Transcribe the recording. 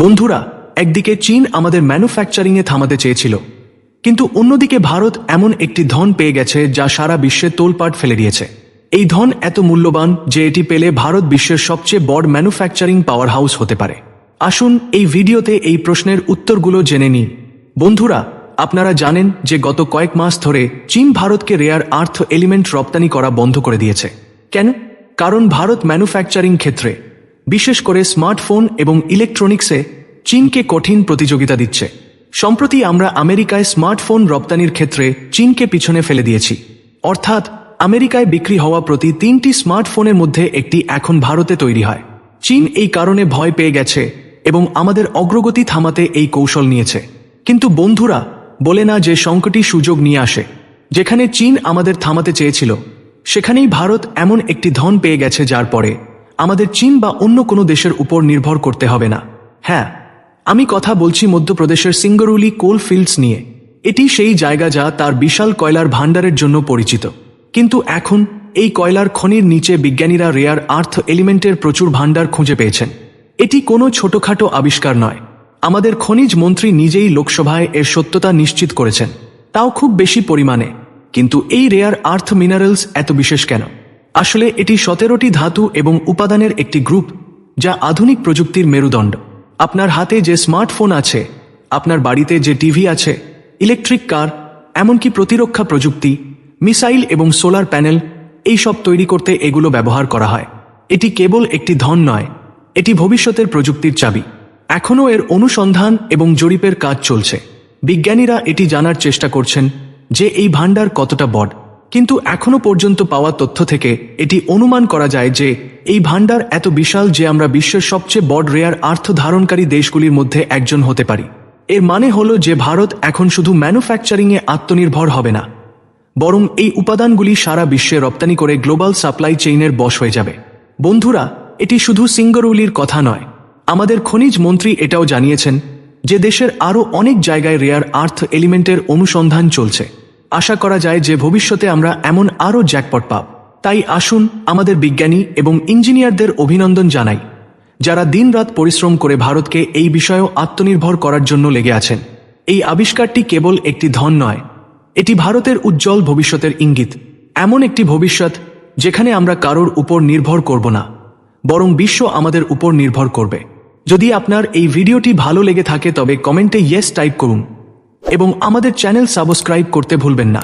বন্ধুরা, একদিকে চীন আমাদের ম্যানুফ্যাকচারিংয়ে থামাতে চেয়েছিল, কিন্তু অন্যদিকে ভারত এমন একটি ধন পেয়ে গেছে যা সারা বিশ্বে তোলপাট ফেলে দিয়েছে। এই ধন এত মূল্যবান যে এটি পেলে ভারত বিশ্বের সবচেয়ে বড় ম্যানুফ্যাকচারিং পাওয়ার হাউস হতে পারে। আসুন এই ভিডিওতে এই প্রশ্নের উত্তরগুলো জেনে নিন বন্ধুরা, আপনারা জানেন যে গত কয়েক মাস ধরে চীন ভারতকে রেয়ার আর্থ এলিমেন্ট রপ্তানি করা বন্ধ করে দিয়েছে। কেন? কারণ ভারত ম্যানুফ্যাকচারিং ক্ষেত্রে বিশেষ করে স্মার্টফোন এবং ইলেকট্রনিক্সে চীনকে কঠিন প্রতিযোগিতা দিচ্ছে। সম্প্রতি আমরা আমেরিকায় স্মার্টফোন রপ্তানির ক্ষেত্রে চীনকে পিছনে ফেলে দিয়েছি। অর্থাৎ, আমেরিকায় বিক্রি হওয়া প্রতি তিনটি স্মার্টফোনের মধ্যে একটি এখন ভারতে তৈরি হয়। চীন এই কারণে ভয় পেয়ে গেছে এবং আমাদের অগ্রগতি থামাতে এই কৌশল নিয়েছে। কিন্তু বন্ধুরা, বলে না যে সংকটই সুযোগ নিয়ে আসে। যেখানে চীন আমাদের থামাতে চেয়েছিল, সেখানেই ভারত এমন একটি ধন পেয়ে গেছে যার পরে আমাদের চীন বা অন্য কোনো দেশের উপর নির্ভর করতে হবে না। হ্যাঁ আমি কথা বলছি মধ্যপ্রদেশের সিঙ্গরুলি কোল ফিল্ডস নিয়ে। এটি সেই জায়গা যা তার বিশাল কয়লার ভাণ্ডারের জন্য পরিচিত। কিন্তু এখন এই কয়লার খনির নিচে বিজ্ঞানীরা রেয়ার আর্থ এলিমেন্টের প্রচুর ভাণ্ডার খুঁজে পেয়েছেন। এটি কোনো ছোটখাটো আবিষ্কার নয়। আমাদের খনিজ মন্ত্রী নিজেই লোকসভায় এর সত্যতা নিশ্চিত করেছেন। তাও খুব বেশি পরিমাণে। কিন্তু এই রেয়ার আর্থ মিনারেলস এত বিশেষ কেন? আসলে এটি সতেরোটি ধাতু এবং উপাদানের একটি গ্রুপ, যা আধুনিক প্রযুক্তির মেরুদণ্ড। আপনার হাতে যে স্মার্টফোন আছে, আপনার বাড়িতে যে টিভি আছে, ইলেকট্রিক কার, এমনকি প্রতিরক্ষা প্রযুক্তি, মিসাইল এবং সোলার প্যানেল এই সব তৈরি করতে এগুলো ব্যবহার করা হয়। এটি কেবল একটি ধন নয়, এটি ভবিষ্যতের প্রযুক্তির চাবি। এখনও এর অনুসন্ধান এবং জরিপের কাজ চলছে। বিজ্ঞানীরা এটি জানার চেষ্টা করছেন যে এই ভাণ্ডার কতটা বড়। কিন্তু এখনও পর্যন্ত পাওয়া তথ্য থেকে এটি অনুমান করা যায় যে এই ভাণ্ডার এত বিশাল যে আমরা বিশ্বের সবচেয়ে বড় রেয়ার আর্থ ধারণকারী দেশগুলির মধ্যে একজন হতে পারি। এর মানে হলো যে ভারত এখন শুধু ম্যানুফ্যাকচারিংয়ে আত্মনির্ভর হবে না, বরং এই উপাদানগুলি সারা বিশ্বে রপ্তানি করে গ্লোবাল সাপ্লাই চেইনের বশ হয়ে যাবে। বন্ধুরা, এটি শুধু সিঙ্গরুলির কথা নয়। আমাদের খনিজ মন্ত্রী এটাও জানিয়েছেন যে দেশের আরও অনেক জায়গায় রেয়ার আর্থ এলিমেন্টের অনুসন্ধান চলছে। আশা করা যায় যে ভবিষ্যতে আমরা এমন আরও জ্যাকপট পাব। তাই আসুন আমাদের বিজ্ঞানী এবং ইঞ্জিনিয়ারদের অভিনন্দন জানাই, যারা দিনরাত পরিশ্রম করে ভারতকে এই বিষয়েও আত্মনির্ভর করার জন্য লেগে আছেন। এই আবিষ্কারটি কেবল একটি ধন নয়, এটি ভারতের উজ্জ্বল ভবিষ্যতের ইঙ্গিত। এমন একটি ভবিষ্যৎ যেখানে আমরা কারোর উপর নির্ভর করব না, বরং বিশ্ব আমাদের উপর নির্ভর করবে। যদি আপনার এই ভিডিওটি ভালো লেগে থাকে তবে কমেন্টে ইয়েস টাইপ করুন। এবং আমাদের চ্যানেল সাবস্ক্রাইব করতে ভুলবেন না।